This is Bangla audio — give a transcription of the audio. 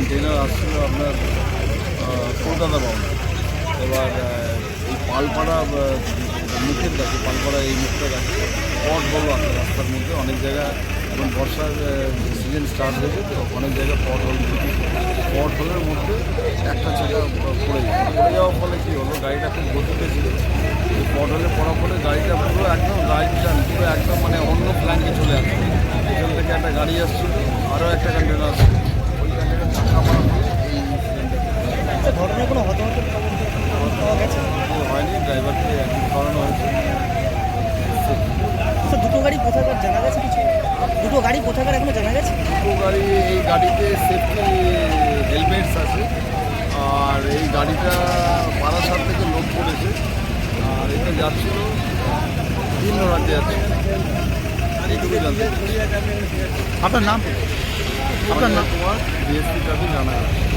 কন্টেনার আসছিল আপনার কলকাতা বাউন্ড এবার এই পালপাড়া মুখের কাছে পালপাড়া এই মুখটা কাছে পট বলো আছে রাস্তার মধ্যে, অনেক জায়গা এখন বর্ষার সিজন স্টার্ট হয়েছে, তো অনেক জায়গায় পট হল, পট হলের মধ্যে একটা জায়গা পড়ে যায়। পড়ে যাওয়ার ফলে কী হলো, গাড়িটা খুব গতিতে ছিল। পট হলে পড়ার ফলে গাড়িটা পুরো একদম গাড়িটা পুরো একদম মানে অন্য প্ল্যানকে চলে আসছে। পেছন থেকে একটা গাড়ি আসছিল, আরও একটা কন্টেনার আসছিল ওই কন্টেনার ধাক্কা মারার ফলে এই ইনসিডেন্টটা আচ্ছা ঘটনায় কোনো হতাহতের খবর পাওয়া গেছে? হয়নি ড্রাইভারকে করানো হয়েছে। আচ্ছা দুটো গাড়ি কোথাকার জানা গেছে কিছু? দুটো গাড়ি কোথাকার এখনও জানা গেছে? দুটো গাড়ি এই গাড়িতে সেফটি হেলমেটস আছে আর এই গাড়িটা বারাসাত থেকে লোড করেছে আর এটা যাচ্ছিল তিন রাজ্যে যাচ্ছে এইটুকু জানতে আপনার নাম? আপনার নাম তোমার ডিএসপি ট্রাফিক জানা গেছে